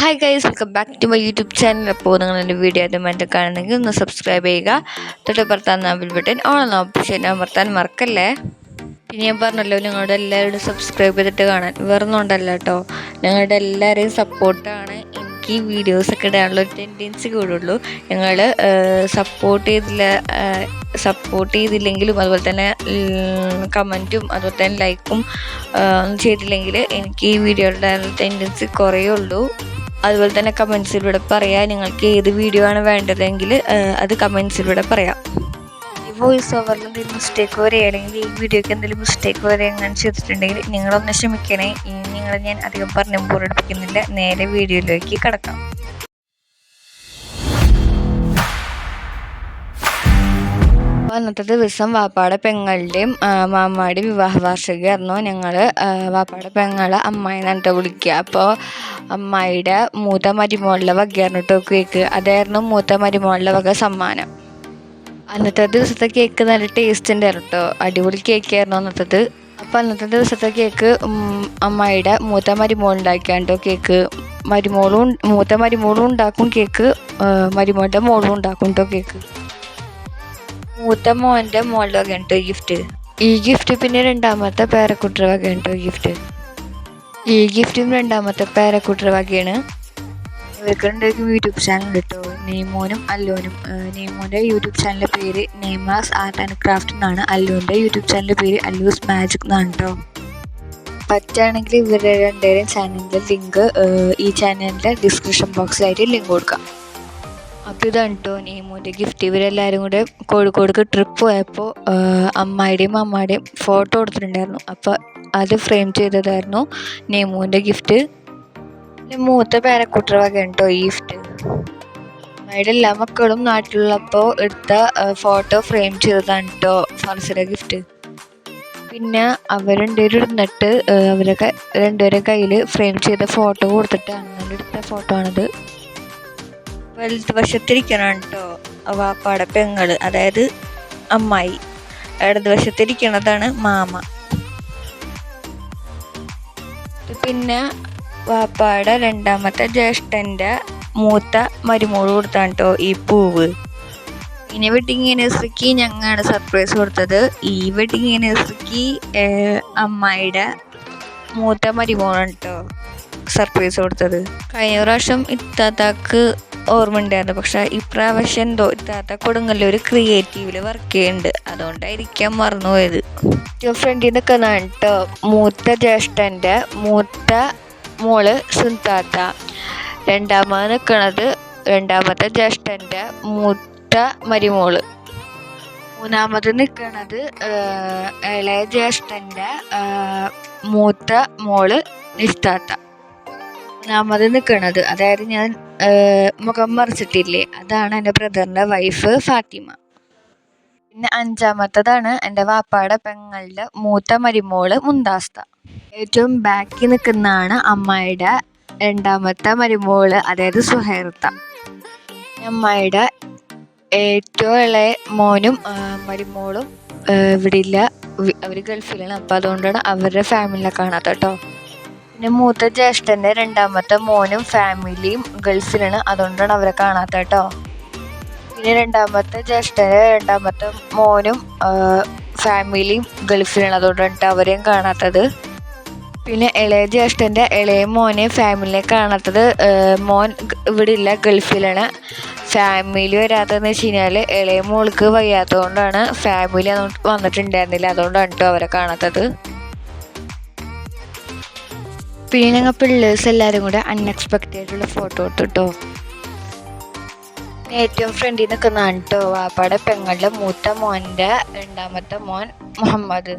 Hi guys welcome back to my YouTube channel അപ്പോൾ നിങ്ങൾ എന്റെ വീഡിയോ ആദ്യമായിട്ട് കാണണമെങ്കിൽ ഒന്ന് സബ്സ്ക്രൈബ് ചെയ്യുക. തൊട്ട് ഭർത്താൻ നാമ്പിൽ ബട്ടൺ ഓൺ ഓപ്ഷൻ അമർത്താൻ മറക്കല്ലേ? പിന്നെ ഞാൻ പറഞ്ഞല്ലോ നിങ്ങളുടെ എല്ലാവരും സബ്സ്ക്രൈബ് ചെയ്തിട്ട് കാണാൻ വേറെ ഒന്നും ഉണ്ടല്ല കേട്ടോ നിങ്ങളുടെ എല്ലാവരെയും സപ്പോർട്ടാണ് എനിക്ക് വീഡിയോസൊക്കെ ഇടാനുള്ള ഒരു ടെൻഡൻസി കൂടുള്ളൂ ഞങ്ങൾ സപ്പോർട്ട് ചെയ്തില്ല സപ്പോർട്ട് ചെയ്തില്ലെങ്കിലും അതുപോലെ തന്നെ കമന്റും അതുപോലെ തന്നെ ലൈക്കും ഒന്നും ചെയ്തില്ലെങ്കിൽ എനിക്ക് ഈ വീഡിയോ ഇടാനുള്ള ടെൻഡൻസി കുറയുള്ളൂ അതുപോലെ തന്നെ കമൻസിലൂടെ പറയാം നിങ്ങൾക്ക് ഏത് വീഡിയോ ആണ് വേണ്ടതെങ്കിൽ അത് കമൻസിലൂടെ പറയാം. ഈ വോയിസ് ഓവറിൽ എന്തെങ്കിലും മിസ്റ്റേക്ക് വരികയാണെങ്കിൽ ഈ വീഡിയോയ്ക്ക് എന്തെങ്കിലും മിസ്റ്റേക്ക് വരെ എങ്ങനെ ചെയ്തിട്ടുണ്ടെങ്കിൽ നിങ്ങളൊന്ന് ക്ഷമിക്കണേ. ഇനി നിങ്ങളെ ഞാൻ അധികം പറഞ്ഞ് ബോറടിപ്പിക്കുന്നില്ല. നേരെ വീഡിയോയിലേക്ക് കിടക്കാം. അന്നത്തെ ദിവസം വാപ്പാടെ പെങ്ങളുടെയും മാമ്മയുടെയും വിവാഹ വാർഷികമായിരുന്നു ഞങ്ങൾ വാപ്പാടെ പെങ്ങളെ അമ്മായി എന്നിട്ട് വിളിക്കുക. അപ്പോൾ അമ്മായിയുടെ മൂത്ത മരുമോളിലെ വകയായിരുന്നു കേട്ടോ കേക്ക്. അതായിരുന്നു മൂത്ത മരുമോളിലെ വക സമ്മാനം. അന്നത്തെ ദിവസത്തെ കേക്ക് നല്ല ടേസ്റ്റ് ഉണ്ടായിരുന്നു കേട്ടോ. അടിപൊളി കേക്കായിരുന്നു അന്നത്തത്. അപ്പോൾ അന്നത്തെ ദിവസത്തെ കേക്ക് അമ്മായിയുടെ മൂത്ത മരുമോൾ ഉണ്ടാക്കിയാണ്ടോ കേക്ക്. മരുമോളും മൂത്ത മരുമോളും ഉണ്ടാക്കും കേക്ക് മരുമോളുടെ മോളും ഉണ്ടാക്കും കേട്ടോ കേക്ക്. മൂത്ത മോന്റെ മോളുടെ വകയാണ് കേട്ടോ ഗിഫ്റ്റ് ഈ ഗിഫ്റ്റ് പിന്നെ രണ്ടാമത്തെ പേരക്കുട്ടിയുടെ വകയാണ് കേട്ടോ ഗിഫ്റ്റ് ഈ ഗിഫ്റ്റും രണ്ടാമത്തെ പേരക്കുട്ടിയുടെ വകയാണ്. ഇവർക്ക് ഉണ്ടാക്കും യൂട്യൂബ് ചാനൽ കേട്ടോ നെയ്മോനും അല്ലോനും നെയ്മോന്റെ യൂട്യൂബ് ചാനലിന്റെ പേര് നെയ്മാസ് ആർട്ട് ആൻഡ് ക്രാഫ്റ്റ് എന്നാണ്. അല്ലുവിന്റെ യൂട്യൂബ് ചാനലിന്റെ പേര് അല്ലൂസ് മാജിക് എന്നാണ് കേട്ടോ പറ്റുകയാണെങ്കിൽ ഇവരുടെ രണ്ടുപേരും ചാനലിന്റെ ലിങ്ക് ഈ ചാനലിന്റെ ഡിസ്ക്രിപ്ഷൻ ബോക്സിലായിട്ട് ലിങ്ക് കൊടുക്കാം. അപ്പോൾ ഇതാണ് കേട്ടോ നെയ്മൂന്റെ ഗിഫ്റ്റ് ഇവരെല്ലാവരും കൂടെ കോഴിക്കോടേക്ക് ട്രിപ്പ് പോയപ്പോൾ അമ്മായിടെയും അമ്മായിടെയും ഫോട്ടോ കൊടുത്തിട്ടുണ്ടായിരുന്നു. അപ്പോൾ അത് ഫ്രെയിം ചെയ്തതായിരുന്നു നെയ്മൂന്റെ ഗിഫ്റ്റ് മൂത്ത പേരക്കുട്ടർ വക കേട്ടോ ഈ ഗിഫ്റ്റ് അമ്മയുടെ എല്ലാ മക്കളും നാട്ടിലുള്ളപ്പോൾ എടുത്ത ഫോട്ടോ ഫ്രെയിം ചെയ്തതാണ് കേട്ടോ ഫർസിയുടെ ഗിഫ്റ്റ് പിന്നെ അവർ രണ്ടുപേരും ഇരുന്നിട്ട് അവരൊക്കെ രണ്ടുപേരുടെ കയ്യിൽ ഫ്രെയിം ചെയ്ത ഫോട്ടോ കൊടുത്തിട്ടാണ്. എടുത്ത ഫോട്ടോ ആണിത്. വലതുവശത്തിരിക്കണം കേട്ടോ വാപ്പാടെ പെങ്ങൾ അതായത് അമ്മായി. ഇടതുവശത്തിരിക്കണതാണ് മാമ. പിന്നെ വാപ്പാടെ രണ്ടാമത്തെ ജ്യേഷ്ഠന്റെ മൂത്ത മരുമോൾ കൊടുത്താണ് കേട്ടോ ഈ പൂവ്. ഇനി വെഡിങ് ആനിവേഴ്സറിക്ക് ഞങ്ങളാണ് സർപ്രൈസ് കൊടുത്തത്. ഈ വെഡിങ് ആനിവേഴ്സറിക്ക് അമ്മായിയുടെ മൂത്ത മരുമോളാണ് കേട്ടോ സർപ്രൈസ് കൊടുത്തത്. കഴിഞ്ഞ പ്രാവശ്യം ഇത്താത്താക്ക് ഓർമ്മ ഉണ്ടായിരുന്നു പക്ഷേ ഇപ്രാവശ്യം എന്തോ ഇത്താത്ത കൊടുങ്ങല്ലൂർ ക്രിയേറ്റീവിൽ വർക്ക് ചെയ്യുന്നുണ്ട്. അതുകൊണ്ടായിരിക്കാം മറന്നുപോയത്. ഏറ്റവും ഫ്രണ്ടിൽ നിൽക്കുന്നതാണ് കേട്ടോ മൂത്ത ജ്യേഷ്ഠന്റെ മൂത്ത മോൾ സുന്താത്ത രണ്ടാമത് നിൽക്കുന്നത് രണ്ടാമത്തെ ജ്യേഷ്ഠന്റെ മൂത്ത മരിമോൾ. മൂന്നാമത് നിൽക്കുന്നത് ഇളയ ജ്യേഷ്ഠന്റെ മൂത്ത മോൾ നിസ്താത്ത. മൂന്നാമത് നിൽക്കുന്നത് അതായത് ഞാൻ മുഖം മറിച്ചിട്ടില്ലേ? അതാണ് എന്റെ ബ്രദറിന്റെ വൈഫ് ഫാത്തിമ. പിന്നെ അഞ്ചാമത്തതാണ് എന്റെ വാപ്പാടെ പെങ്ങളുടെ മൂത്ത മരുമോൾ മുന്താസ്ത. ഏറ്റവും ബാക്കി നിൽക്കുന്നതാണ് അമ്മായിയുടെ രണ്ടാമത്തെ മരുമോൾ അതായത് സുഹൈർത്ത അമ്മായിയുടെ ഏറ്റവും ഇളയ മോനും മരുമോളും ഇവിടെ ഇല്ല അവർ ഗൾഫിലാണ്. അപ്പോൾ അതുകൊണ്ടാണ് അവരുടെ ഫാമിലിനെ കാണാത്ത കേട്ടോ പിന്നെ മൂത്ത ജ്യേഷ്ഠന്റെ രണ്ടാമത്തെ മോനും ഫാമിലിയും ഗൾഫിലാണ്. അതുകൊണ്ടാണ് അവരെ കാണാത്ത കേട്ടോ. പിന്നെ രണ്ടാമത്തെ ജ്യേഷ്ഠന്റെ രണ്ടാമത്തെ മോനും ഫാമിലിയും ഗൾഫിലാണ്. അതുകൊണ്ടാണ് അവരെയും കാണാത്തത്. പിന്നെ ഇളയ ജ്യേഷ്ഠന്റെ ഇളയ മോനെ ഫാമിലിയെ കാണാത്തത് മോൻ ഇവിടെ ഇല്ല ഗൾഫിലാണ്. ഫാമിലി വരാത്തതെന്ന് വെച്ച് കഴിഞ്ഞാൽ ഇളയ മോൾക്ക് വയ്യാത്തതുകൊണ്ടാണ് ഫാമിലി വന്നിട്ടുണ്ടായിരുന്നില്ല. അതുകൊണ്ടാണ് കേട്ടോ അവരെ കാണാത്തത്. പിന്നെ ഞങ്ങൾ പിള്ളേഴ്സ് എല്ലാവരും കൂടെ അൺഎക്സ്പെക്റ്റഡ് ആയിട്ടുള്ള ഫോട്ടോ എടുത്തു കേട്ടോ ഏറ്റവും ഫ്രണ്ടിൽ നിൽക്കുന്നതാണ് കേട്ടോ വാപ്പാടെ പെങ്ങളുടെ മൂത്ത മോന്റെ രണ്ടാമത്തെ മോൻ മുഹമ്മദ്.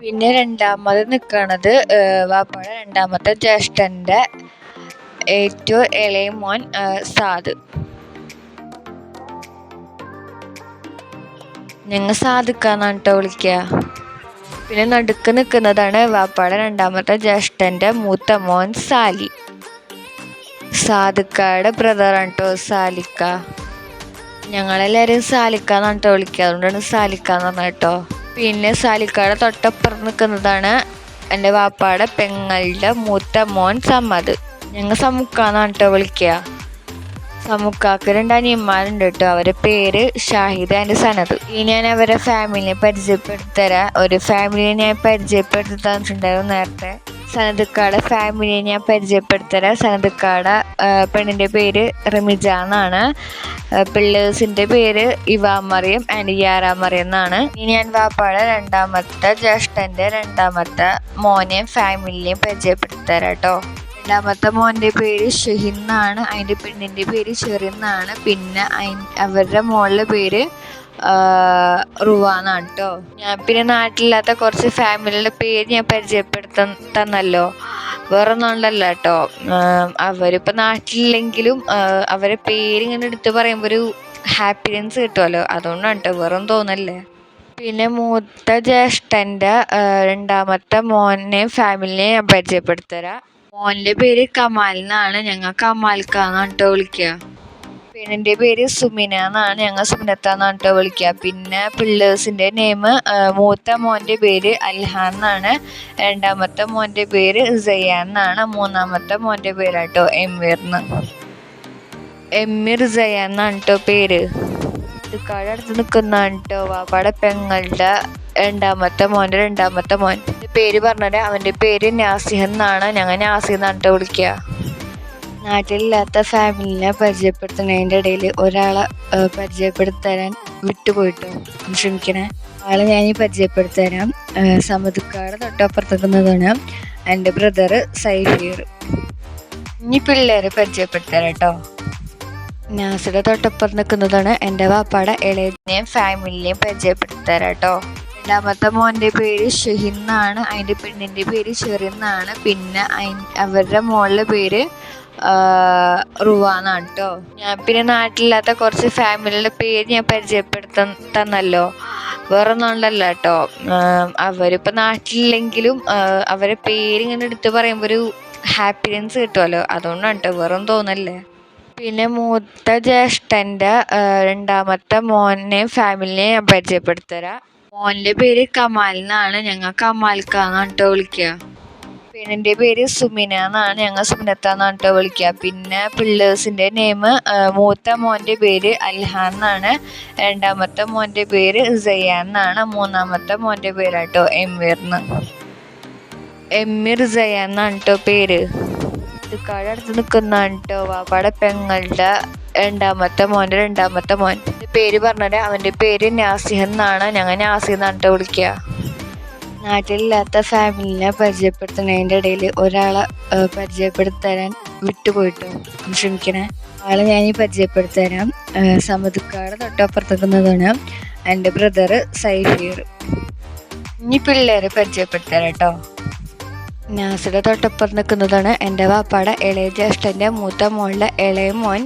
പിന്നെ രണ്ടാമത് നിൽക്കണത് വാപ്പാടെ രണ്ടാമത്തെ ജ്യേഷ്ഠന്റെ ഏറ്റവും ഇളയ മോൻ സാദ്. ഞങ്ങൾ സാധിക്കാന്നാണ് കേട്ടോ വിളിക്കുക പിന്നെ നടുക്ക് നിൽക്കുന്നതാണ് വാപ്പാടെ രണ്ടാമത്തെ ജ്യേഷ്ഠന്റെ മൂത്ത മോൻ സാലി. സാദിക്കയുടെ ബ്രദറാണ് കേട്ടോ സാലിക്ക. ഞങ്ങളെല്ലാവരും സാലിക്ക എന്നാണ് കേട്ടോ വിളിക്കുക. അതുകൊണ്ടാണ് സാലിക്ക എന്ന് പറഞ്ഞത് കേട്ടോ പിന്നെ സാലിക്കയുടെ തൊട്ടപ്പുറം നിൽക്കുന്നതാണ് എന്റെ വാപ്പാടെ പെങ്ങളുടെ മൂത്ത മോൻ സമ്മത് ഞങ്ങൾ സമുക്കാന്നാണ് കേട്ടോ വിളിക്കുക. സമുക്കാക്ക് രണ്ട് അനിയന്മാരുണ്ട് കേട്ടോ അവരെ പേര് ഷാഹിദ് ആൻഡ് സനത് ഇനി ഞാൻ അവരെ ഫാമിലിനെ പരിചയപ്പെടുത്തരാം. ഒരു ഫാമിലിയെ ഞാൻ പരിചയപ്പെടുത്തി തന്നിട്ടുണ്ടായിരുന്നു നേരത്തെ. സനതുക്കാടെ ഫാമിലിയെ ഞാൻ പരിചയപ്പെടുത്തരാം. സനതുക്കാടെ പെണ്ണിന്റെ പേര് റമിജ എന്നാണ്. പിള്ളേഴ്സിന്റെ പേര് ഇവാമറിയം ആൻഡ് യാറാമറിയം എന്നാണ്. ഇനി ഞാൻ വാപ്പാടെ രണ്ടാമത്തെ ജ്യേഷ്ഠന്റെ രണ്ടാമത്തെ മോനെയും ഫാമിലിയെയും പരിചയപ്പെടുത്തരാം കേട്ടോ രണ്ടാമത്തെ മോന്റെ പേര് ഷെഹിൻ എന്നാണ്. അതിന്റെ പെണ്ണിന്റെ പേര് ഷെറിൻ പിന്നെ അയി അവരുടെ മോളുടെ പേര് റുവാന്നാണ് കേട്ടോ ഞാൻ പിന്നെ നാട്ടിലില്ലാത്ത കുറച്ച് ഫാമിലിയുടെ പേര് ഞാൻ പരിചയപ്പെടുത്താൻ തന്നല്ലോ. വേറെ ഒന്നുണ്ടല്ല കേട്ടോ അവരിപ്പോൾ നാട്ടിലില്ലെങ്കിലും അവരെ പേര് ഇങ്ങനെ എടുത്ത് പറയുമ്പോൾ ഒരു ഹാപ്പിനെസ് കിട്ടുമല്ലോ അതുകൊണ്ടാണ് കേട്ടോ വേറെ തോന്നല്ലേ. പിന്നെ മൂത്ത ജ്യേഷ്ഠന്റെ രണ്ടാമത്തെ മോനെയും ഫാമിലിനെയും ഞാൻ പരിചയപ്പെടുത്തരാം. മോന്റെ പേര് കമാൽ എന്നാണ്. ഞങ്ങൾ കമാൽക്കാന്നാണ് കേട്ടോ വിളിക്കുക പെണ്ണിന്റെ പേര് സുമിന എന്നാണ് ഞങ്ങൾ സുമിനത്ത എന്നാണ് കേട്ടോ വിളിക്കുക പിന്നെ പിള്ളേഴ്സിന്റെ നെയിം മൂത്ത മോന്റെ പേര് അൽഹാൻ എന്നാണ്. രണ്ടാമത്തെ മോന്റെ പേര് സയ്യാൻ എന്നാണ്. മൂന്നാമത്തെ മോന്റെ പേരാട്ടോ എമീർ എന്ന്. എമീർ സയ്യാൻ എന്നാണ് കേട്ടോ പേര്. അടുത്ത് നിൽക്കുന്നതാണ് കേട്ടോ വാപ്പാടെ പെങ്ങളുടെ രണ്ടാമത്തെ മോന്റെ രണ്ടാമത്തെ മോൻ. പേര് പറഞ്ഞത്. അവന്റെ പേര് നാസിഹ് എന്നാണ്. ഞങ്ങൾ നാസിഹ് എന്നിട്ട് വിളിക്ക വിളിക്കുക. നാട്ടിലില്ലാത്ത ഫാമിലിനെ പരിചയപ്പെടുത്തുന്നതിന്റെ ഇടയിൽ ഒരാളെ പരിചയപ്പെടുത്തരാൻ വിട്ടുപോയിട്ടു? ക്ഷമിക്കണേ. ആളെ ഞാൻ ഈ പരിചയപ്പെടുത്തരാം. ഏഹ്, സമതുക്കാട് തൊട്ടപ്പുറത്തേക്കുന്നതാണ് എന്റെ ബ്രദർ സൈഫീർ ഇനി പിള്ളേരെ പരിചയപ്പെടുത്തരാം കേട്ടോ. നാസിയുടെ തൊട്ടപ്പുറത്ത് നിൽക്കുന്നതാണ് എന്റെ വാപ്പാടെ ഇളയതിനെയും ഫാമിലിനെയും പരിചയപ്പെടുത്തരാം കേട്ടോ. രണ്ടാമത്തെ മോന്റെ പേര് ഷെഹിൻ എന്നാണ്. അതിന്റെ പെണ്ണിന്റെ പേര് ഷെറിൻ പിന്നെ അയി അവരുടെ മോളുടെ പേര് റുവാന്നാണ് കേട്ടോ ഞാൻ പിന്നെ നാട്ടിലില്ലാത്ത കുറച്ച് ഫാമിലിയുടെ പേര് ഞാൻ പരിചയപ്പെടുത്താൻ തന്നല്ലോ. വേറെ ഒന്നുണ്ടല്ല കേട്ടോ അവരിപ്പോൾ നാട്ടിലില്ലെങ്കിലും അവരെ പേര് ഇങ്ങനെ എടുത്ത് പറയുമ്പോൾ ഒരു ഹാപ്പിനെസ് കിട്ടുമല്ലോ അതുകൊണ്ടാണ് കേട്ടോ വേറെ ഒന്നും തോന്നല്ലേ. പിന്നെ മൂത്ത ജ്യേഷ്ഠന്റെ രണ്ടാമത്തെ മോനെയും ഫാമിലിനെയും ഞാൻ പരിചയപ്പെടുത്തരാം. മോന്റെ പേര് കമാൽ എന്നാണ്. ഞങ്ങൾ കമാൽക്കാന്ന് കേട്ടോ വിളിക്കുക പെണ്ണിന്റെ പേര് സുമിന എന്നാണ്. ഞങ്ങൾ സുമിനത്ത എന്നാണ് കേട്ടോ വിളിക്കുക പിന്നെ പിള്ളേഴ്സിന്റെ നെയിം മൂത്ത മോന്റെ പേര് അൽഹാൻ എന്നാണ്. രണ്ടാമത്തെ മോന്റെ പേര് സയ്യാൻ എന്നാണ്. മൂന്നാമത്തെ മോന്റെ പേരാട്ടോ എംവീർന്ന് എമീർ സയ്യാൻ എന്നാണ് കേട്ടോ പേര്. ഇക്കാടെ അടുത്ത് നിൽക്കുന്നതാണ് കേട്ടോ വാപ്പാടെ പെങ്ങളുടെ രണ്ടാമത്തെ മോന്റെ രണ്ടാമത്തെ മോൻ. പേര് പറഞ്ഞത് അവന്റെ പേര് നാസിഹ് എന്നാണ്. ഞങ്ങൾ നാസിഹ് എന്നിട്ട് വിളിക്കുക നാട്ടിലില്ലാത്ത ഫാമിലിനെ പരിചയപ്പെടുത്തുന്നതിന്റെ ഇടയിൽ ഒരാളെ പരിചയപ്പെടുത്തരാൻ വിട്ടുപോയിട്ടു. ക്ഷമിക്കണേ. ആളെ ഞാൻ ഈ പരിചയപ്പെടുത്തരാം. ഏഹ്, സമതുക്കാട് തൊട്ടപ്പുറത്തേക്കുന്നതാണ് എന്റെ ബ്രദർ സൈഫീർ ഇനി പിള്ളേരെ പരിചയപ്പെടുത്തരാം കേട്ടോ നാസിയുടെ തൊട്ടപ്പുറത്ത് നിൽക്കുന്നതാണ് എന്റെ വാപ്പാടെ ഇളയ ജ്യേഷ്ഠന്റെ മൂത്ത മോളിലെ ഇളയ മോൻ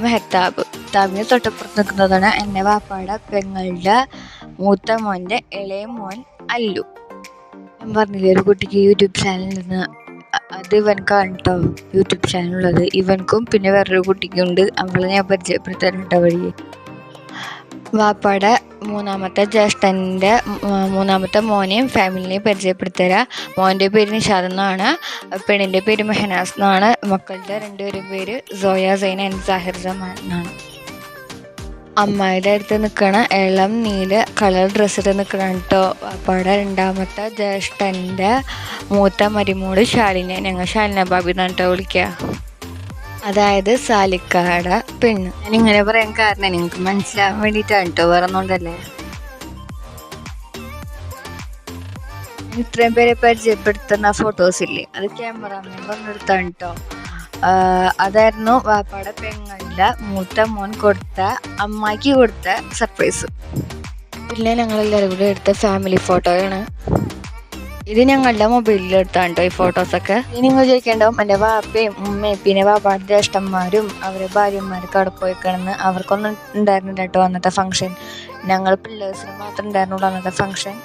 മെഹത്താബ് താബിന് തൊട്ടപ്പുറത്ത് നിൽക്കുന്നതാണ് എന്റെ വാപ്പാടെ പെങ്ങളുടെ മൂത്ത മോന്റെ ഇളയ മോൻ അല്ലു. ഞാൻ പറഞ്ഞില്ലേ ഒരു കുട്ടിക്ക് യൂട്യൂബ് ചാനലിൽ നിന്ന് അത് ഇവനക്കാണ് കേട്ടോ യൂട്യൂബ് ചാനലുള്ളത് ഇവൻക്കും പിന്നെ വേറൊരു കുട്ടിക്കും ഉണ്ട് അവളെ ഞാൻ പരിചയപ്പെടുത്താനുണ്ടോ വഴി വാപ്പാടെ മൂന്നാമത്തെ ജ്യേഷ്ഠന്റെ മൂന്നാമത്തെ മോനെയും ഫാമിലിനെയും പരിചയപ്പെടുത്തരാം. മോന്റെ പേര് നിഷാദ് എന്നാണ്. പെണ്ണിന്റെ പേര് മെഹനാസ് എന്നാണ്. മക്കളുടെ രണ്ടുപേരും പേര് സോയ സൈന ആൻഡ് സാഹിർ ജമാൻ എന്നാണ്. അമ്മായിയുടെ അടുത്ത് നിൽക്കണ ഇളം നീല കളർ ഡ്രസ്സ് ഇട്ട് നിൽക്കണം കേട്ടോ അപ്പാടെ രണ്ടാമത്തെ ജ്യേഷ്ഠന്റെ മൂത്ത മരുമോൾ ശാലിനെ. ഞങ്ങൾ ശാലിന ബാബി എന്നാണ് കേട്ടോ വിളിക്കുക അതായത് സാലിക്കാട പെണ്ണ്. ഞാൻ ഇങ്ങനെ പറയാൻ കാരണം നിങ്ങൾക്ക് മനസ്സിലാവാൻ വേണ്ടിട്ടാണ് കേട്ടോ വേറെ ഒന്നുകൊണ്ടല്ലേ ഇത്രയും പേരെ പരിചയപ്പെടുത്തുന്ന ഫോട്ടോസ് ഇല്ലേ? അത് ക്യാമറമാൻ വന്നെടുത്താണ് കേട്ടോ അതായിരുന്നു വാപ്പാടെ പെങ്ങളുടെ മൂത്ത മോൻ കൊടുത്ത അമ്മായിക്ക് കൊടുത്ത സർപ്രൈസ് പിന്നെ ഞങ്ങളെല്ലാവരും കൂടെ എടുത്ത ഫാമിലി ഫോട്ടോയാണ് ഇത് ഞങ്ങളുടെ മൊബൈലിൽ എടുത്താണ് ഈ ഫോട്ടോസൊക്കെ ഇനി നിങ്ങൾ ചോദിക്കേണ്ടാവും എന്റെ വാപ്പയും ഉമ്മയും പിന്നെ വാപ്പാടെ ജ്യേഷ്ഠന്മാരും അവരെ ഭാര്യമാരൊക്കെ അവിടെ പോയി കിടന്ന് അവർക്കൊന്നും ഉണ്ടായിരുന്നില്ല കേട്ടോ അന്നത്തെ ഫംഗ്ഷൻ ഞങ്ങൾ പിള്ളേഴ്സിന് മാത്രം ഉണ്ടായിരുന്നുള്ളൂ അന്നത്തെ ഫംഗ്ഷൻ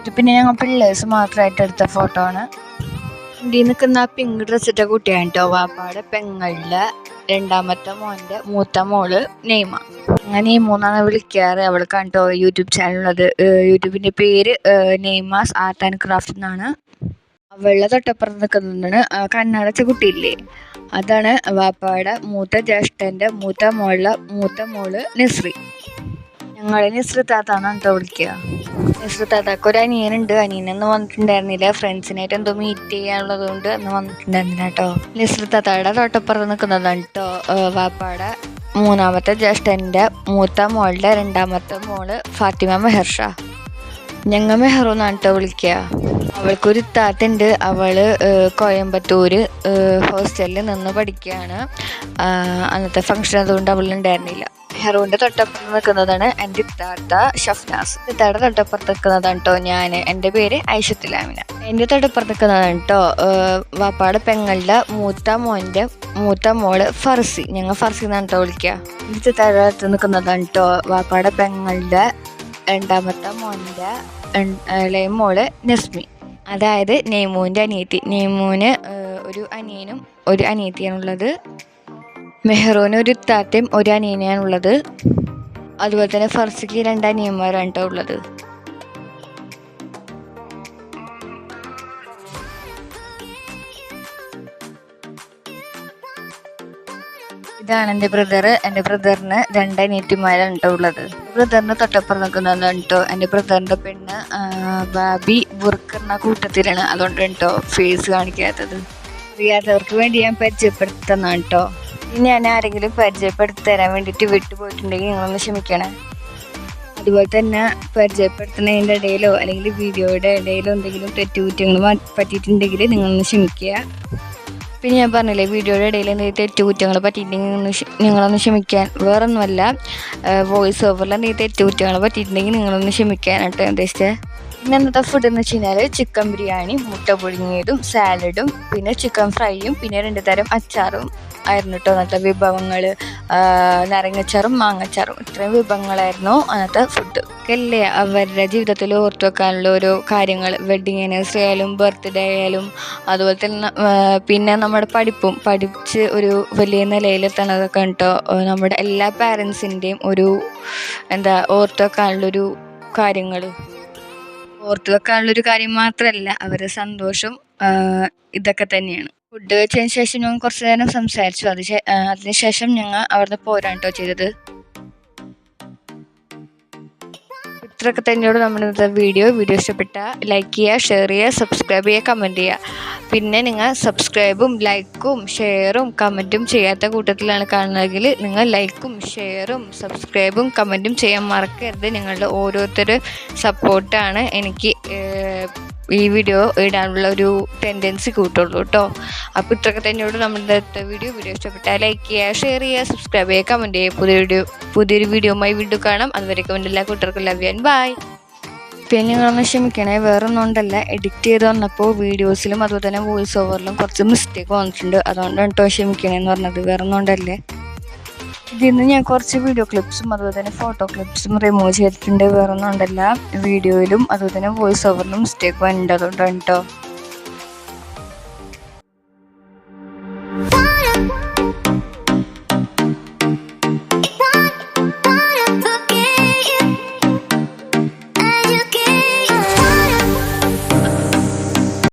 ഇത് പിന്നെ ഞങ്ങൾ പിള്ളേഴ്സ് മാത്രമായിട്ട് എടുത്ത ഫോട്ടോ ആണ്. ഇന്ത്യയിൽ നിൽക്കുന്ന ആ പിങ്ക് ഡ്രസ്സിട്ട കുട്ടിയാണ് കേട്ടോ വാപ്പാടെ പെങ്ങളുടെ രണ്ടാമത്തെ മോന്റെ മൂത്ത മോൾ നെയ്മ. അങ്ങനെ ഈ മൂന്നാണ് വിളിക്കാറ്. അവൾ കണ്ടോ യൂട്യൂബ് ചാനലുള്ളത് യൂട്യൂബിന്റെ പേര് നെയ്മാസ് ആർട്ട് ആൻഡ് ക്രാഫ്റ്റ് എന്നാണ്. അവളുടെ തൊട്ടപ്പുറത്ത് നിൽക്കുന്നതാണ് കണ്ണടച്ച കുട്ടിയില്ലേ. അതാണ് വാപ്പാടെ മൂത്ത ജ്യേഷ്ഠന്റെ മൂത്ത മോളുടെ മൂത്ത മോൾ നസ്രി. ഞങ്ങളെ നസ്രി താത്താന്നാണ് കേട്ടോ വിളിക്കുക നിസ്രത്താത്താക്ക് ഒരു അനിയനുണ്ട്. അനിയനൊന്നും വന്നിട്ടുണ്ടായിരുന്നില്ല. ഫ്രണ്ട്സിനായിട്ട് എന്തോ മീറ്റ് ചെയ്യാനുള്ളത് കൊണ്ട് അന്ന് വന്നിട്ടുണ്ടായിരുന്നില്ല കേട്ടോ നിസ്രത്താത്താടെ തൊട്ടപ്പുറത്ത് നിൽക്കുന്നതാണ് കേട്ടോ വാപ്പാടെ മൂന്നാമത്തെ ജ്യേഷ്ഠന്റെ മൂത്ത മോളുടെ രണ്ടാമത്തെ മോൾ ഫാത്തിമ മെഹർഷ. ഞങ്ങൾ മെഹറു എന്നാണ് കേട്ടോ വിളിക്കുക അവൾക്കൊരു താത്തുണ്ട്. അവൾ ഏഹ്, കോയമ്പത്തൂര് ഹോസ്റ്റലിൽ നിന്ന് പഠിക്കുകയാണ് അന്നത്തെ ഫംഗ്ഷൻ അതുകൊണ്ട് അവളുണ്ടായിരുന്നില്ല മെഹറുവിന്റെ തൊട്ടപ്പുറത്ത് നിൽക്കുന്നതാണ് എന്റെ ഇത്താത്ത ഷഫ്നാസ്. ഇത്താടെ തൊട്ടപ്പുറത്ത് നിൽക്കുന്നതാണ് കേട്ടോ ഞാൻ എന്റെ പേര് ഐഷത്തുലാമിന. എന്റെ തൊട്ടപ്പുറത്ത് നിൽക്കുന്നതാണ് കേട്ടോ വാപ്പാടെ പെങ്ങളുടെ മൂത്ത മോന്റെ മൂത്ത മോൾ ഫർസി. ഞങ്ങൾ ഫർസി എന്നാണ് കേട്ടോ വിളിക്കുക. എന്റെ താഴത്ത് നിൽക്കുന്നതാണ് കേട്ടോ വാപ്പാടെ പെങ്ങളുടെ രണ്ടാമത്തെ മോന്റെ മോൾ നസ്മി. അതായത് നെയ്മൂന്റെ അനിയത്തി. നെയ്മൂന് ഒരു അനിയനും ഒരു അനിയത്തിയാണുള്ളത്. മെഹ്റൂന് ഒരു താത്തയും ഒരു അനിയനെയാണ് ഉള്ളത്. അതുപോലെ തന്നെ ഫർസിക്ക് രണ്ട് അനിയന്മാരാണ് കേട്ടോ ഉള്ളത്. ഇതാണ് എന്റെ ബ്രദർ എന്റെ ബ്രദറിന് രണ്ട് അനിയത്തിമാരാണ് കേട്ടോ ഉള്ളത്. ബ്രദറിന് തൊട്ടപ്പുറം നിൽക്കുന്നതാണ് കേട്ടോ. എന്റെ ബ്രദറിന്റെ പെണ്ണ് ബാബി ബുർക്കറിന കൂട്ടത്തിലാണ്. അതുകൊണ്ട് കേട്ടോ ഫേസ് കാണിക്കാത്തത്. അറിയാത്തവർക്ക് വേണ്ടി ഞാൻ പരിചയപ്പെടുത്തുന്നതാണ് കേട്ടോ. ഞാൻ ആരെങ്കിലും പരിചയപ്പെടുത്തി തരാൻ വേണ്ടിയിട്ട് വിട്ടുപോയിട്ടുണ്ടെങ്കിൽ നിങ്ങളൊന്ന് ക്ഷമിക്കണേ. അതുപോലെ തന്നെ പരിചയപ്പെടുത്തുന്നതിന്റെ ഇടയിലോ അല്ലെങ്കിൽ വീഡിയോയുടെ ഇടയിലോ എന്തെങ്കിലും തെറ്റുകുറ്റങ്ങൾ പറ്റിയിട്ടുണ്ടെങ്കിൽ നിങ്ങളൊന്ന് ക്ഷമിക്കുക. പിന്നെ ഞാൻ പറഞ്ഞില്ലേ വീഡിയോയുടെ ഇടയിൽ എന്തെങ്കിലും തെറ്റുകുറ്റങ്ങൾ പറ്റിയിട്ടുണ്ടെങ്കിൽ നിങ്ങളൊന്ന് ക്ഷമിക്കാൻ. വേറൊന്നുമല്ല വോയിസ് ഓവറിൽ എന്തെങ്കിലും തെറ്റുകുറ്റങ്ങൾ പറ്റിയിട്ടുണ്ടെങ്കിൽ നിങ്ങളൊന്ന് ക്ഷമിക്കാനായിട്ട് ഉദ്ദേശിച്ചത് പിന്നെ ഇന്നത്തെ ഫുഡ് എന്ന് വെച്ച് കഴിഞ്ഞാൽ ചിക്കൻ ബിരിയാണി മുട്ട പുഴുങ്ങിയതും സാലഡും പിന്നെ ചിക്കൻ ഫ്രൈയും പിന്നെ രണ്ട് തരം അച്ചാറും. ആയിരുന്നു കേട്ടോ അന്നത്തെ വിഭവങ്ങൾ നാരങ്ങച്ചാറും മാങ്ങച്ചാറും. ഇത്രയും വിഭവങ്ങളായിരുന്നു അന്നത്തെ ഫുഡ് അല്ലേ അവരുടെ ജീവിതത്തിൽ ഓർത്തു വെക്കാനുള്ള ഓരോ കാര്യങ്ങൾ വെഡിങ് ആനിവേഴ്സറി ആയാലും ബർത്ത്ഡേ ആയാലും അതുപോലെ തന്നെ പിന്നെ നമ്മുടെ പഠിപ്പും. പഠിച്ച് ഒരു വലിയ നിലയിലെത്തണതൊക്കെ കേട്ടോ നമ്മുടെ എല്ലാ പാരൻസിന്റെയും ഒരു എന്താ ഓർത്തു വെക്കാനുള്ളൊരു കാര്യങ്ങൾ ഓർത്തു വെക്കാനുള്ളൊരു കാര്യം മാത്രമല്ല അവരുടെ സന്തോഷം ഇതൊക്കെ തന്നെയാണ്. ഫുഡ് കഴിച്ചതിന് ശേഷം ഞങ്ങൾ കുറച്ച് നേരം സംസാരിച്ചു. അത് അതിനുശേഷം ഞങ്ങൾ അവിടുന്ന് പോരാണ് കേട്ടോ ചെയ്തത്. ഇത്രയൊക്കെ തന്നെയോട് നമ്മുടെ ഇന്നത്തെ വീഡിയോ വീഡിയോ ഇഷ്ടപ്പെട്ട ലൈക്ക് ചെയ്യുക ഷെയർ ചെയ്യുക സബ്സ്ക്രൈബ് ചെയ്യുക കമന്റ് ചെയ്യുക. പിന്നെ നിങ്ങൾ സബ്സ്ക്രൈബും ലൈക്കും ഷെയറും കമന്റും ചെയ്യാത്ത കൂട്ടത്തിലാണ് കാണുന്നതെങ്കിൽ നിങ്ങൾ ലൈക്കും ഷെയറും സബ്സ്ക്രൈബും കമന്റും ചെയ്യാൻ മറക്കരുത്. നിങ്ങളുടെ ഓരോരുത്തരും സപ്പോർട്ടാണ് എനിക്ക് ഈ വീഡിയോ ഇടാനുള്ള ഒരു ടെൻഡൻസി കൂട്ടുള്ളൂ കേട്ടോ അപ്പോൾ ഇത്രയൊക്കെ തന്നെയോട് നമ്മുടെ അടുത്ത വീഡിയോ വീഡിയോ ഇഷ്ടപ്പെട്ടാൽ ലൈക്ക് ചെയ്യുക ഷെയർ ചെയ്യുക സബ്സ്ക്രൈബ് ചെയ്യുക കമന്റ് ചെയ്യുക. പുതിയ വീഡിയോ പുതിയൊരു വീഡിയോയുമായി വീണ്ടും കാണാം. അതുവരെയൊക്കെ എല്ലാ കൂട്ടർക്കും ലവ് ചെയ്യാൻ ബൈ പിന്നെ നിങ്ങളൊന്ന് ക്ഷമിക്കണേ. വേറെ ഒന്നും ഉണ്ടല്ല. എഡിറ്റ് ചെയ്ത് വന്നപ്പോൾ വീഡിയോസിലും അതുപോലെ തന്നെ വോയിസ് ഓവറിലും കുറച്ച് മിസ്റ്റേക്ക് വന്നിട്ടുണ്ട്. അതുകൊണ്ടാണ് കേട്ടോ ക്ഷമിക്കണേന്ന് പറഞ്ഞത്. വേറെ ഒന്നും ഇതിന്ന് ഞാൻ കുറച്ച് വീഡിയോ ക്ലിപ്സും അതുപോലെ തന്നെ ഫോട്ടോ ക്ലിപ്സും റിമൂവ് ചെയ്തിട്ടുണ്ട്. വേറെ ഒന്നും ഉണ്ടല്ല വീഡിയോയിലും അതുപോലെ തന്നെ വോയിസ് ഓവറിലും മിസ്റ്റേക്ക് വരുന്നുണ്ട് അതുകൊണ്ടാണ് കേട്ടോ